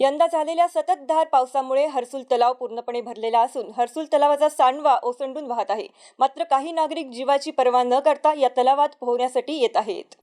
यंदा झालेल्या सततधार पावसामुळे हर्सुल तलाव पूर्णपणे भरलेला असून हर्सुल तलावाचा सांडवा ओसंडून वाहत आहे. मात्र काही नागरिक जीवाची पर्वा न करता या तलावात पोहण्यासाठी येत आहेत.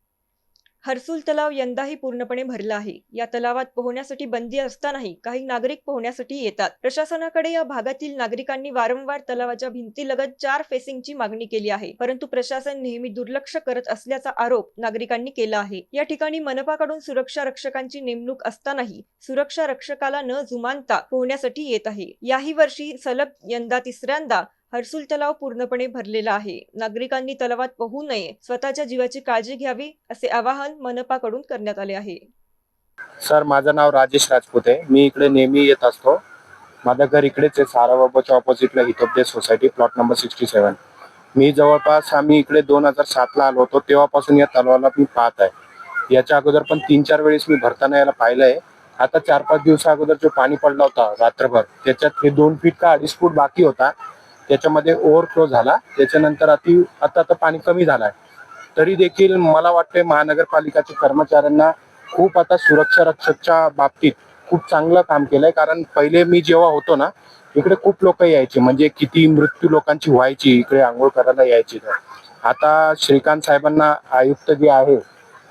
हर्सुल तलाव यंदाही पूर्णपणे भरला आहे. या तलावात पोहण्यासाठी बंदी असतानाही काही नागरिक पोहण्यासाठी येतात. प्रशासनाकडे या भागातील नागरिकांनी वारंवार तलावाच्या भिंतीलगत चार फेसिंगची मागणी केली आहे. परंतु प्रशासन नेहमी दुर्लक्ष करत असल्याचा आरोप नागरिकांनी केला आहे. या ठिकाणी मनपाकडून सुरक्षा रक्षकांची नेमणूक असतानाही सुरक्षा रक्षकाला न जुमानता पोहण्यासाठी येत आहे. याही वर्षी सलग यंदा तिसऱ्यांदा हर्सुल तलाव पूर्णपणे भरलेला आहे. नागरिकांनी तलावात पोहू नये स्वतःच्या जीवाची काळजी घ्यावी असे आवाहन मनपाकडून करण्यात आले आहे. सर माझं नाव राजेश राजपूत. आहे मी इकडे नेहमी येत असतो. माझं घर इकडेच आहे साराबाबाच्या ऑपोजिटला हितोपदे society plot number sixty seven मी जवळपास आम्ही इकडे दोन हजार सातला आलो होतो. तेव्हापासून या तलावाला मी पाहत आहे. याच्या अगोदर पण तीन चार वेळेस मी भरताना याला पाहिलंय. आता चार पाच दिवसा अगोदर जो पाणी पडला होता रात्रभर त्याच्यात हे दोन फीट का अडीच फूट बाकी होता त्याच्यामध्ये ओव्हरफ्लो झाला. त्याच्यानंतर अति आता आता पाणी कमी झालाय. तरी देखील मला वाटते महानगरपालिकाच्या कर्मचाऱ्यांना खूप आता सुरक्षा रक्षकच्या बाबतीत खूप चांगलं काम केलंय. कारण पहिले मी जेव्हा होतो ना इकडे खूप लोक यायचे. म्हणजे किती मृत्यू लोकांची व्हायची इकडे आंघोळ करायला यायची. तर आता श्रीकांत साहेबांना आयुक्त जे आहे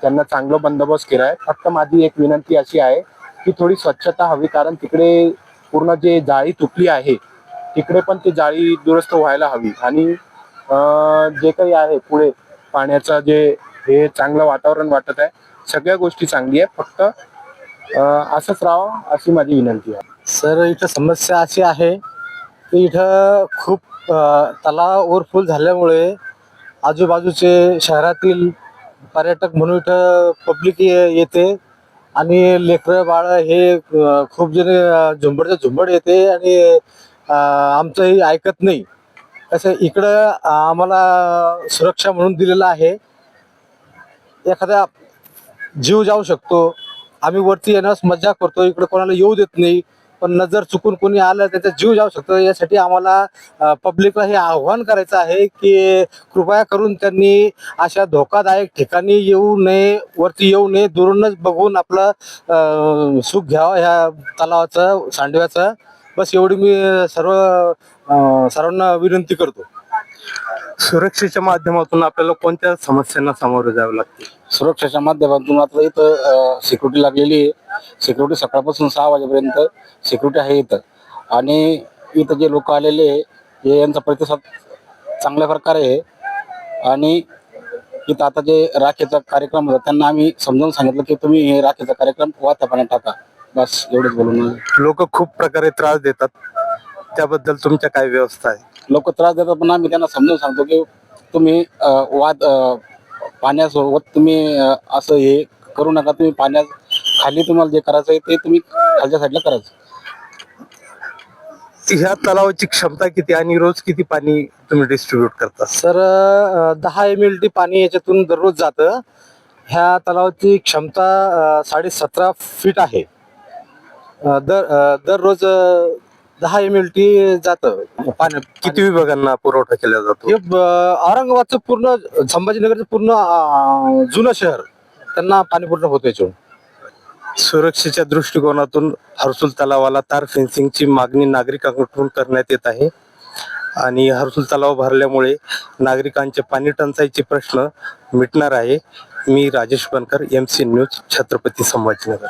त्यांना चांगलं बंदोबस्त केलाय. फक्त माझी एक विनंती अशी आहे की थोडी स्वच्छता हवी. कारण तिकडे पूर्ण जे जाळी तुटली आहे तिकडे पण ती जाळी दुरुस्त व्हायला हवी. आणि जे काही आहे पुढे पाण्याचं जे हे चांगलं वातावरण वाटत आहे सगळ्या गोष्टी चांगली आहे फक्त असंच राहावं अशी माझी विनंती आहे. सर इथं समस्या अशी आहे की इथं खूप तलाव ओव्हरफुल झाल्यामुळे आजूबाजूचे शहरातील पर्यटक म्हणून इथं पब्लिक येते आणि लेकरं बाळ हे खूप जण झुंबडचं झुंबडच्या झुंबड येते आणि आमचंही ऐकत नाही. तसं इकडं आम्हाला सुरक्षा म्हणून दिलेलं आहे. एखादा जीव जाऊ शकतो. आम्ही वरती येण्यास मज्जा करतो. इकडे कोणाला येऊ देत नाही. पण नजर चुकून कोणी आलं त्याचा जीव जाऊ शकतो. यासाठी आम्हाला पब्लिकला हे आव्हान करायचं आहे की कृपया करून त्यांनी अशा धोकादायक ठिकाणी येऊ नये वरती येऊ नये दुरूनच बघून आपलं सुख घ्यावं ह्या तलावाचं सांडव्याचं. बस एवढी मी सर्व अं, सर्वांना विनंती करतो. सुरक्षेच्या माध्यमातून आपल्याला कोणत्या समस्यांना सामोरे जावं लागते? सुरक्षेच्या माध्यमातून आता इथं सिक्युरिटी लागलेली आहे. सिक्युरिटी सकाळपासून सहा वाजेपर्यंत सिक्युरिटी आहे इथं. आणि इथं जे लोक आलेले आहे, हे यांचा प्रतिसाद चांगल्या प्रकारे आहे. आणि इथं आता जे राखेचा कार्यक्रम होता त्यांना आम्ही समजावून सांगितलं की तुम्ही हे राखेचा कार्यक्रम वाहत्या पाण्यात टाका. बस एवढंच बोलून लोक खूप प्रकारे त्रास देतात. त्याबद्दल तुमच्या काय व्यवस्था आहे? लोक त्रास देतात पण आम्ही त्यांना समजावून सांगतो की तुम्ही अं, वाद अं, पाण्यासोबत तुम्ही अं, असं हे करू नका. तुम्ही पाण्यात खाली तुम्हाला जे करायचं आहे ते तुम्ही खालच्या साईडला करायचं. ह्या तलावाची क्षमता किती आणि रोज किती पाणी तुम्ही डिस्ट्रीब्युट करता? सर दहा एम एल टी पाणी याच्यातून दररोज जातं. ह्या तलावाची क्षमता साडे सतरा फीट आहे. अं, दर अं, दररोज अं, दहा एम एल टी जातं. पाण्या किती विभागांना पुरवठा केला जातो? हे ब- औरंगाबादचं पूर्ण संभाजीनगरचं पूर्ण अं, जुनं शहर त्यांना पाणी पुरवठा होतो याच्यातून सुरक्षेच्या दृष्टिकोनातून हर्सुल तलावाला तार फेन्सिंगची मागणी नागरिकांकडून करण्यात येत आहे. आणि हर्सुल तलाव भरल्यामुळे नागरिकांचे पाणी टंचाईचे प्रश्न मिटणार आहे. मी Rajesh Bankar M C news Chhatrapati Sambhajinagar.